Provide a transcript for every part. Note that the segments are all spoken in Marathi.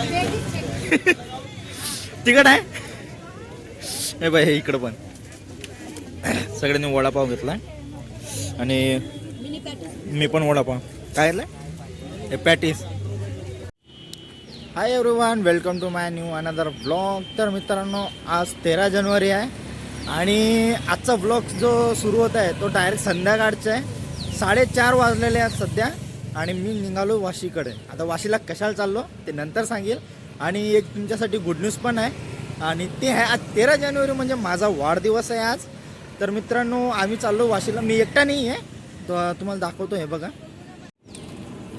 तिकट आहे? हे बाई हे इकडं पण. सगळ्यांनी वडापाव घेतला आणि मी पण वडापाव. काय हे patties. Hi everyone welcome to my new another blog तर मित्रांनो आज तेरा जानेवारी आहे. आणि आजचा ब्लॉग जो सुरू होत आहे तो डायरेक्ट संध्याकाळचा आहे. साडेचार वाजलेले आहेत सध्या. आणि मी निघालो वाशीकडे. आता वाशीला कशाला चाललो? ते नंतर सांगेल. आणि एक तुमच्यासाठी गुड न्यूज पण आहे. आणि ते आहे आज तेरा जानेवारी म्हणजे माझा वाढदिवस आहे आज. तर मित्रांनो आम्ही चाललो वाशीला. मी एकटा नाही आहे. तर तुम्हाला दाखवतो हे बघा.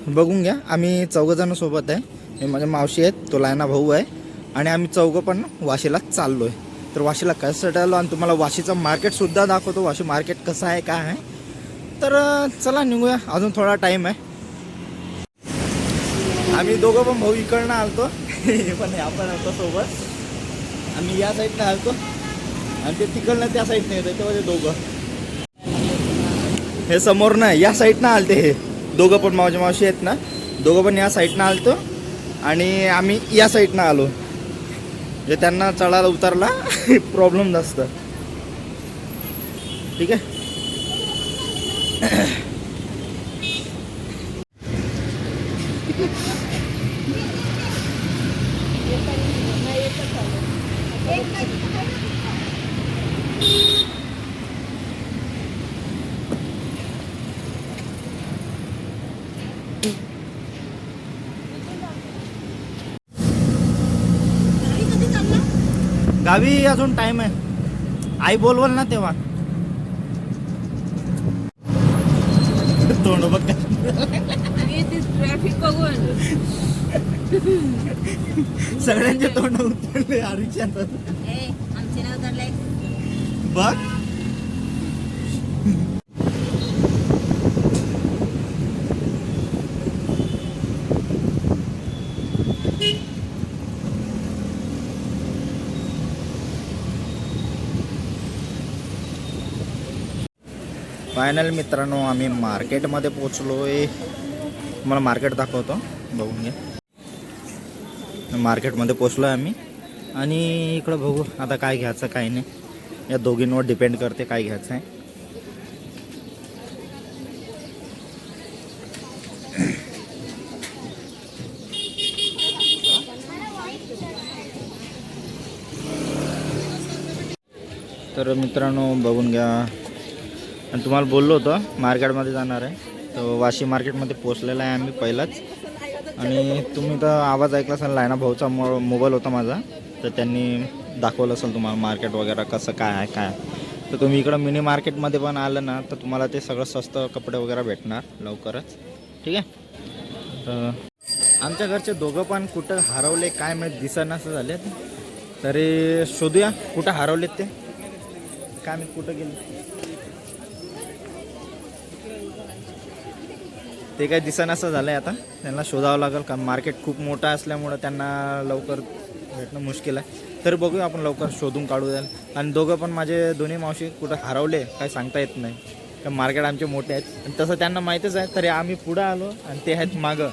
बघून घ्या. आम्ही चौघजणं सोबत आहे. हे माझ्या मावशी आहेत. तो लायना भाऊ आहे. आणि आम्ही चौघं पण वाशीला चाललो आहे तर वाशीला कशासाठी आलो आणि तुम्हाला वाशीचं मार्केटसुद्धा दाखवतो. वाशी मार्केट कसं आहे काय आहे. तर चला निघूया. अजून थोडा टाईम आहे. आम्ही दोघं पण भाऊ इकडनं आलतो. हे पण आपण होतो सोबत. आम्ही या साईडनं आलतो. आणि ते तिकडनं त्या साईडनं येतं तेव्हा ते दोघं. हे समोर ना या साईडनं आलते हे. दोघं पण माझ्या मावशी आहेत ना दोघं पण या साईडनं आलतो. आणि आम्ही या साईडनं आलो. म्हणजे त्यांना चढायला उतरला प्रॉब्लेम जास्त. ठीक आहे? गावी अजून टाइम आहे. आई बोलवल ना तेव्हा. तोंड बघ. ट्रॅफिक बघून. सगळ्यांचे तोंड उतरले धरले बघ. फायनल मित्रांनो आम्ही मार्केटमध्ये पोचलो आहे मला मार्केट दाखवतो. बघून घ्या. मार्केटमध्ये पोचलो आहे आम्ही. आणि इकडं बघू आता काय घ्यायचं काय नाही. या दोघींवर डिपेंड करते काय घ्यायचं आहे. तर मित्रांनो बघून घ्या. आणि तुम्हाला बोललो होतो मार्केटमध्ये जाणार आहे. तर वाशी मार्केटमध्ये पोचलेला आहे आम्ही पहिलाच. आणि तुम्ही तर आवाज ऐकला असाल लायना भाऊचा मो मोबाईल होता माझा. तर त्यांनी दाखवलं असेल तुम्हाला मार्केट वगैरे कसं काय आहे काय आहे. तर तुम्ही इकडं मिनी मार्केटमध्ये पण आलं ना तर तुम्हाला ते सगळं स्वस्त कपडे वगैरे भेटणार लवकरच. ठीक आहे? तर आमच्या घरचे दोघं पण कुठं हरवले काय माहीत दिसेना असं झाले तरी शोधूया कुठं हरवलेत ते. काय मी कुठं गेले. ते काय दिसेना झालं आहे आता. त्यांना शोधावं लागेल कारण मार्केट खूप मोठं असल्यामुळं त्यांना लवकर भेटणं मुश्किल आहे. तर बघूया आपण लवकर शोधून काढू द्याल. आणि दोघं पण माझे दोन्ही मावशी कुठं हरवले काय सांगता येत नाही. कारण मार्केट आमचे मोठे आहेत. आणि तसं त्यांना माहीतच आहे. तरी आम्ही पुढं आलो आणि ते आहेत मागं.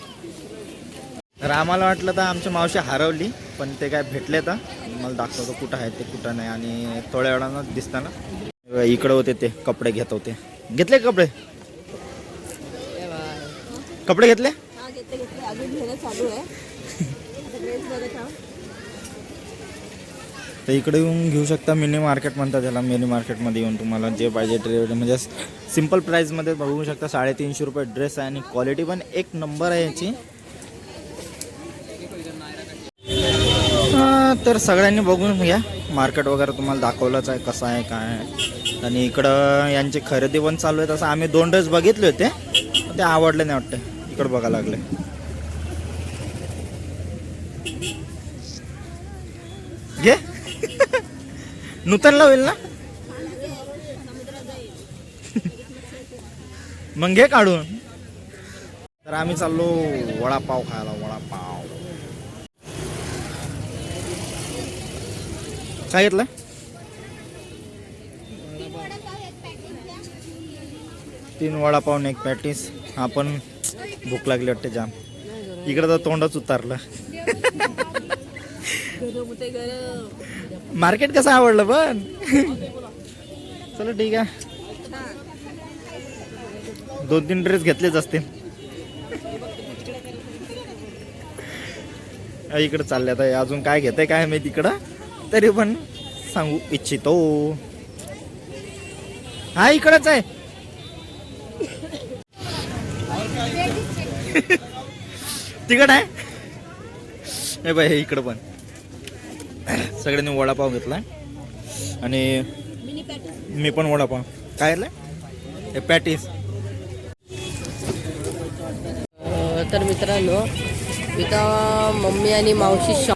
तर आम्हाला वाटलं तर आमची मावशी हरवली पण ते काय भेटले तर मला दाखवतो कुठं आहे ते कुठं नाही. आणि थोड्या वेळानं दिसताना. इकडं होते ते कपडे घेत होते. घेतले कपडे? कपडे घेतले? हा घेतले घेतले. अजून घेणं चालू आहे. आता ड्रेस बघत आहोत. तर इकडे येऊन घेऊ शकता मिनी मार्केट म्हणतात त्याला मिनी मार्केटमध्ये येऊन तुम्हाला जे पाहिजे ड्रेस म्हणजे सिंपल प्राईजमध्ये बघू शकता साडेतीनशे रुपये ड्रेस आहे आणि क्वालिटी पण एक नंबर आहे याची. हा, तर सगळ्यांनी बघून घ्या. मार्केट वगैरे तुम्हाला दाखवलंच आहे कसं आहे काय आहे. आणि इकडं यांची खरेदी पण चालू आहे. तसं आम्ही दोन ड्रेस बघितले होते. ते आवडले नाही वाटते. इकडं बघायला लागले. घे. नूतनला होईल ना? मग घे काढून. तर आम्ही चाललो वडापाव खायला वडापाव. काय घेतलं? तीन वडापाव एक पॅटीस. आपण भूक लागली वाटते जाम. इकडं तर तोंडच उतारलं. मार्केट कसं आवडलं पण? चला ठीक आहे. दोन तीन ड्रेस घेतलेच असतील. इकडं चालले आता अजून काय घेते काय मी तिकडं तरी पण सांगू इच्छितो. हा इकडंच आहे. तिकट आहे? हे बाई हे इकडं पण. सगळ्यांनी वडापाव घेतलाय आणि मी पण वडापाव. काय घेतलंय हे पॅटीस. तर मित्रांनो इथं मम्मी आणि मावशी शॉप